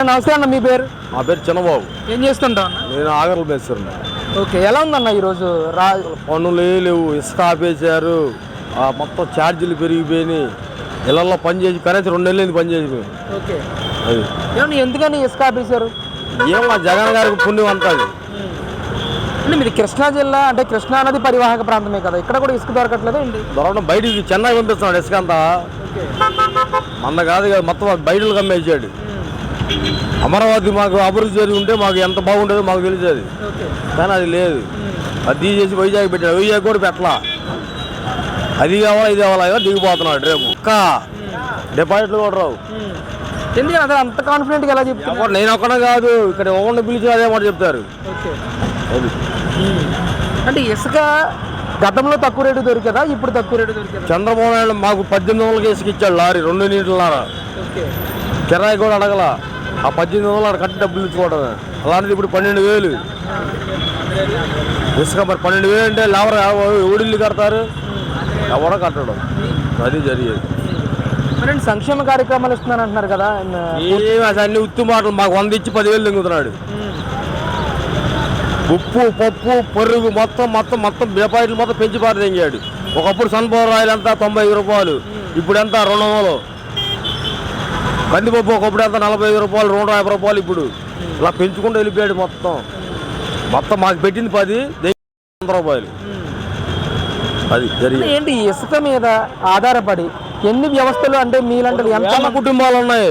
నమస్తే అన్న మీ పేరు? నా పేరు చిన్నబాబు. ఏం చేస్తుంటావు అన్న? నేను ఆగర్లు మేస్తాను ఓకే ఎలా ఉందన్న ఈరోజు రా పనులు ఏ లేవు ఇసుక ఆపేశారు. ఆ మొత్తం ఛార్జీలు పెరిగిపోయినాయి. ఇళ్ళల్లో పని చేసి కనీసం రెండు నెలలు పని చేసి. ఓకే. అది. ఏమన్నా ఎందుకని ఇసుక ఆపేశారు? ఏం మా జగన్ గారికి పుణ్యం అంతా అది. అంటే మీది కృష్ణా జిల్లా అంటే కృష్ణా నది పరివాహక ప్రాంతమే కదా ఇక్కడ కూడా ఇసుక దొరకట్లేదు ఏంటి? దొరకడం బయటికి చెన్నై పంపిస్తున్నాడు ఇసుక అంతా. మన కాదు కదా మొత్తం మాకు బయటకు అమ్మేసాడు అమరావతి మాకు అభివృద్ధి జరిగి ఉంటే మాకు ఎంత బాగుండేదో మాకు తెలిసేది. కానీ అది లేదు. అది తీసేసి వైజాగ్ పెట్టాడు వైజాగ్ కూడా పెట్టలా. అది కావాలా ఇది కావాలా దిగిపోతున్నాడు రేపు. ఒక్క డిపాజిట్లు కూడా రావు. ఎందుకని అసలు అంత కాన్ఫిడెంట్గా ఎలా ఎవరు నేను ఒక్కనే కాదు. ఇక్కడ ఒకరిని పిలిచి అదే మాట చెప్తారు. అది. అంటే ఇసుక గతంలో తక్కువ రేటు దొరికేదా? ఇప్పుడు తక్కువ రేటు దొరికేదా? చంద్రబాబు నాయుడు మాకు పద్దెనిమిది వందలకి ఇసుక ఇచ్చాడు లారీ రెండు నీటిన్నర ఓకే. కిరాయి కూడా అడగల. ఆ పద్దెనిమిది వందలు ఆడ కట్టి డబ్బులు ఇచ్చుకోవడం అలాంటిది ఇప్పుడు పన్నెండు వేలు. ఇసుక మరి పన్నెండు వేలు అంటే ఎవరు ఊడిల్లు కడతారు? ఎవరో కట్టడం. అది జరిగేది. మరి సంక్షేమ కార్యక్రమాలు ఇస్తున్నాను అంటున్నారు కదా? ఏమి అన్ని ఉత్తు మాటలు. మాకు వంద ఇచ్చి పదివేలు దింగుతున్నాడు ఉప్పు పప్పు పరుగు మొత్తం మొత్తం మొత్తం డిపాజిట్లు మొత్తం పెంచి పారి తెంగాడు ఒకప్పుడు సన్ఫ్లవర్ ఆయిల్ ఎంత? తొంభై ఐదు రూపాయలు. ఇప్పుడు ఎంత? రెండు వందలు. కందిపప్పు ఒకప్పుడు ఎంత? నలభై ఐదు రూపాయలు రెండు యాభై రూపాయలు ఇప్పుడు. ఇలా పెంచుకుంటూ వెళ్ళిపోయాడు మొత్తం. మొత్తం మాకు పెట్టింది పది వంద రూపాయలు. అది జరిగింది. ఏంటి ఇసుక మీద ఆధారపడి ఎన్ని వ్యవస్థలు అంటే మీలంటే ఎంత కుటుంబాలు ఉన్నాయి.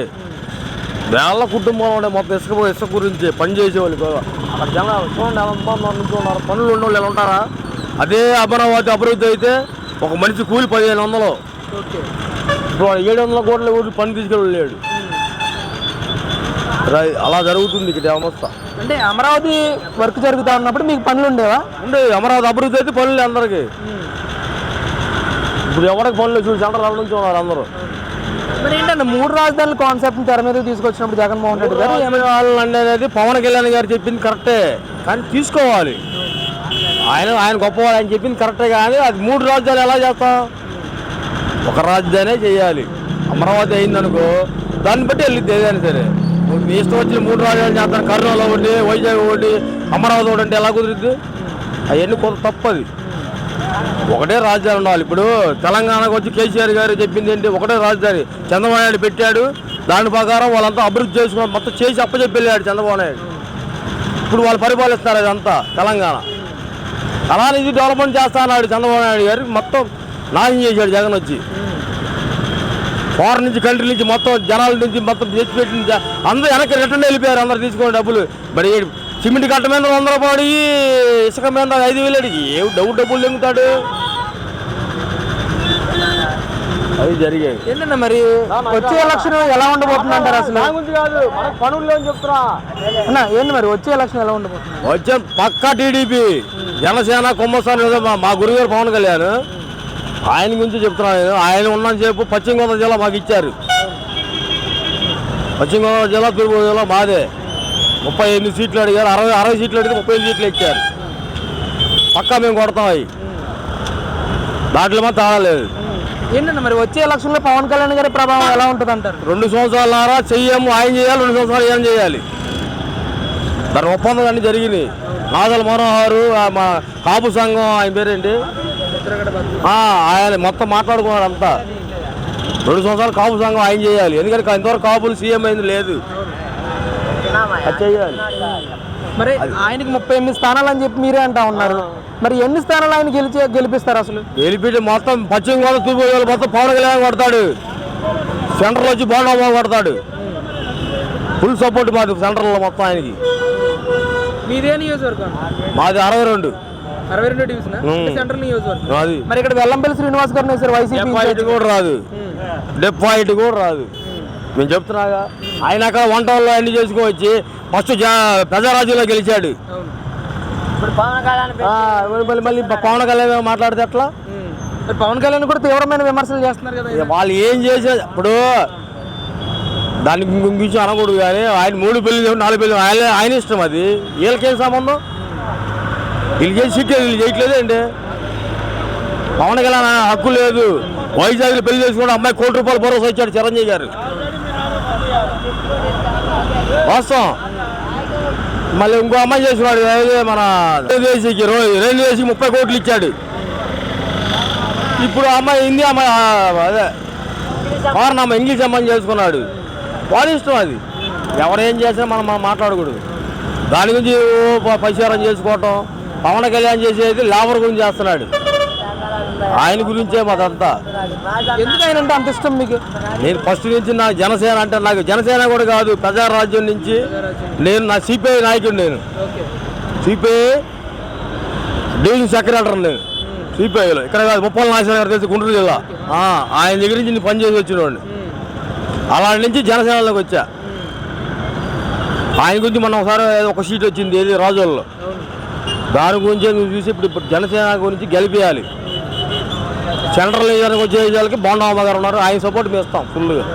వేల కుటుంబాలు ఉన్నాయి మొత్తం ఇసుక ఇసుక గురించి పని చేసేవాళ్ళు కూడా అక్కడ జనాలు చూడండి ఎలా నుంచున్నారు పనులు ఉన్న వాళ్ళు ఎలా ఉంటారా? అదే అమరావతి అభివృద్ధి అయితే ఒక మనిషి కూలి పదిహేను వందలు. ఏడు వందల కోట్ల ఊరి పని తీసుకెళ్ళలేడు అలా జరుగుతుంది ఇక్కడ వ్యవస్థ అంటే అమరావతి వర్క్ జరుగుతా ఉన్నప్పుడు మీకు పనులు ఉండేవా? ఉండే అమరావతి అభివృద్ధి అయితే పనులు అందరికి. ఇప్పుడు ఎవరికి పనులు? చూసి సెంటర్ నుంచి ఉన్నారు అందరూ. మరి ఏంటంటే మూడు రాజధానుల కాన్సెప్ట్ తెర మీద తీసుకొచ్చినప్పుడు జగన్మోహన్ రెడ్డి గారు ఏమి కావాలండి అనేది పవన్ కళ్యాణ్ గారు చెప్పింది కరెక్టే. కానీ తీసుకోవాలి. ఆయన ఆయన గొప్పవాడు ఆయన చెప్పింది కరెక్టే కానీ అది మూడు రాజ్యాలు ఎలా చేస్తాం? ఒక రాజధానే చేయాలి. అమరావతి అయిందనుకో దాన్ని బట్టి వెళ్ళిద్ది ఏదైనా సరే. మీ ఇష్టం వచ్చిన మూడు రాజధానులు చేస్తాను. కర్నూలు ఒకటి వైజాగ్ ఒకటి అమరావతి ఒకటి అంటే ఎలా కుదిరిద్ది? అవన్నీ కొంత తప్పది. ఒకటే రాజధాని ఉండాలి. ఇప్పుడు తెలంగాణకు వచ్చి కేసీఆర్ గారు చెప్పింది ఏంటి? ఒకటే రాజధాని. చంద్రబాబు నాయుడు పెట్టాడు. దాని ప్రకారం వాళ్ళంతా అభివృద్ధి చేసుకుని మొత్తం చేసి అప్పచెప్పి వెళ్ళాడు చంద్రబాబు నాయుడు. ఇప్పుడు వాళ్ళు పరిపాలిస్తారు అదంతా తెలంగాణ. అలానే ఇది డెవలప్మెంట్ చేస్తా అన్నాడు చంద్రబాబు నాయుడు గారు. మొత్తం నాశనం చేశాడు జగన్ వచ్చి. ఫారెన్ నుంచి కంట్రీ నుంచి మొత్తం జనాల నుంచి మొత్తం తెచ్చి పెట్టింది జ- అందరూ వెనక్కి రిటర్న్ వెళ్ళిపోయారు అందరు తీసుకోండి డబ్బులు. మరి సిమెంట్ కట్ట మీద వందల పాడి ఇసుక మీద ఐదు వేలు అడిగి ఏ డబ్బు డబ్బులు దెంగుతాడు? అది జరిగాయి. ఏంటంటే మరి? వచ్చే ఎలక్షన్ ఎలా ఉండబోతుంది అంటారు అసలు? గురించి కాదు. పనులు చెప్తున్నా. అన్న ఏంటి మరి? వచ్చే ఎలక్షన్ ఎలా ఉండబోతుంది? వచ్చే పక్కా టీడీపీ. జనసేన కుమ్మస్థానం మా గురుగారు పవన్ కళ్యాణ్. ఆయన గురించి చెప్తున్నాను నేను. ఆయన ఉన్నంత సేపు పశ్చిమ గోదావరి జిల్లా మాకు ఇచ్చారు. పశ్చిమ గోదావరి జిల్లా తూర్పు జిల్లా మాదే. ముప్పై ఎనిమిది సీట్లు అడిగారు. అరవై అరవై సీట్లు అడిగితే ముప్పై ఎనిమిది సీట్లు ఇచ్చారు పక్కా మేము కొడతాం అవి. దాంట్లో మాత్రం తేడా లేదు. ఏంటంటే మరి వచ్చే ఎలక్షన్లో పవన్ కళ్యాణ్ గారి ప్రభావం ఎలా ఉంటుంది అంటారు? రెండు సంవత్సరాల చెయ్యము ఆయన చేయాలి రెండు సంవత్సరాలు ఏం చేయాలి. దాని ఒప్పందం అన్నీ జరిగినాయి. నాదల మనోహరు మా కాపు సంఘం ఆయన పేరేంటి? ఆయన మొత్తం మాట్లాడుకున్నాడు అంతా. రెండు సంవత్సరాలు కాపు సంఘం ఆయన చేయాలి. ఎందుకంటే ఇంతవరకు కాపులు సీఎం అయింది లేదు. చేయాలి. మరి ఆయనకి ముప్పై ఎనిమిది స్థానాలు అని చెప్పి మీరే అంటా ఉన్నారు. మరి ఎన్ని స్థానాలు ఆయన గెలిచి గెలిపిస్తారు అసలు? గెలిపిటి మొత్తం పశ్చిమ గోదావరి తూర్పు గోదావరి మొత్తం పవన్ కళ్యాణ్ కొడతాడు. సెంటర్లో వచ్చి బోండా కొడతాడు. ఫుల్ సపోర్ట్ మాది సెంటర్లో మొత్తం ఆయనకి. మీదే నియోజకవర్గం? మాది అరవై రెండు. అరవై రెండు డివిజన్ ఉమ్. సెంట్రల్ నియోజకవర్గం. అది మరి ఇక్కడ వెల్లంపల్లి శ్రీనివాస్ గారిని వేశారు వైసీపీ డెపాయిట్ కూడా రాదు. డెపాయిట్ కూడా రాదు. మేము చెప్తున్నాగా ఆయన అక్కడ వంట వాళ్ళు అన్ని చేసుకోవచ్చి ఫస్ట్ ప్రజారాజ్యంలో గెలిచాడు. ఆ, మళ్ళీ- పవన్ కళ్యాణ్ మాట్లాడితే ఎట్లా? పవన్ కళ్యాణ్ కూడా తీవ్రమైన విమర్శలు చేస్తున్నారు కదా వాళ్ళు ఏం చేసే ఇప్పుడు దాన్ని గురించి అనకూడదు కానీ ఆయన మూడు పెళ్ళి నాలుగు పెళ్ళి ఆయన ఆయన ఇష్టం అది. వీళ్ళకేం సంబంధం? వీళ్ళు చేసి వీళ్ళు చేయట్లేదు అండి. పవన్ కళ్యాణ్ హక్కు లేదు. వైజాగ్లో పెళ్ళి చేసుకుంటే అమ్మాయి కోటి రూపాయలు భరోసా ఇచ్చాడు చిరంజీవి గారు. వాస్తవం. మళ్ళీ ఇంకో అమ్మాయి చేసుకున్నాడు మన రైల్వేసీకి రైల్వేసీకి ముప్పై కోట్లు ఇచ్చాడు. ఇప్పుడు అమ్మాయి హిందీ అమ్మాయి అదే ఫారెన్ అమ్మాయి ఇంగ్లీష్ అమ్మాయి చేసుకున్నాడు. వాడి ఇష్టం అది. ఎవరు ఏం చేసినా మనం మనం మాట్లాడకూడదు. దాని గురించి ఓ పరిష్కారం చేసుకోవటం. పవన్ కళ్యాణ్ చేసేది లేబర్ గురించి చేస్తున్నాడు. ఆయన గురించే మాదంతా. ఎందుకు ఆయన అంటే అంత ఇష్టం మీకు? నేను ఫస్ట్ నుంచి నాకు జనసేన అంటే నాకు జనసేన కూడా కాదు ప్రజారాజ్యం నుంచి నేను నా సిపిఐ నాయకుడు నేను. సిపిఐ డివిజన్ సెక్రటరీ నేను. సిపిఐలో. ఇక్కడ కాదు ముప్పల నాశనం గారు తెలిసి గుంటూరు జిల్లా. ఆయన దగ్గర నుంచి నేను పనిచేసి వచ్చినవాడిని అలాంటి నుంచి జనసేనలోకి వచ్చా. ఆయన గురించి మనం ఒకసారి ఒక సీట్ వచ్చింది ఏది రాజోల్లో. దాని గురించి నువ్వు చూసి ఇప్పుడు ఇప్పుడు జనసేన గురించి గెలిపేయాలి. సెంట్రల్ నియోజకవర్గం వచ్చే వాళ్ళకి బోండామ్మ గారు ఉన్నారు. ఆయన సపోర్ట్ మేము ఇస్తాం ఫుల్గా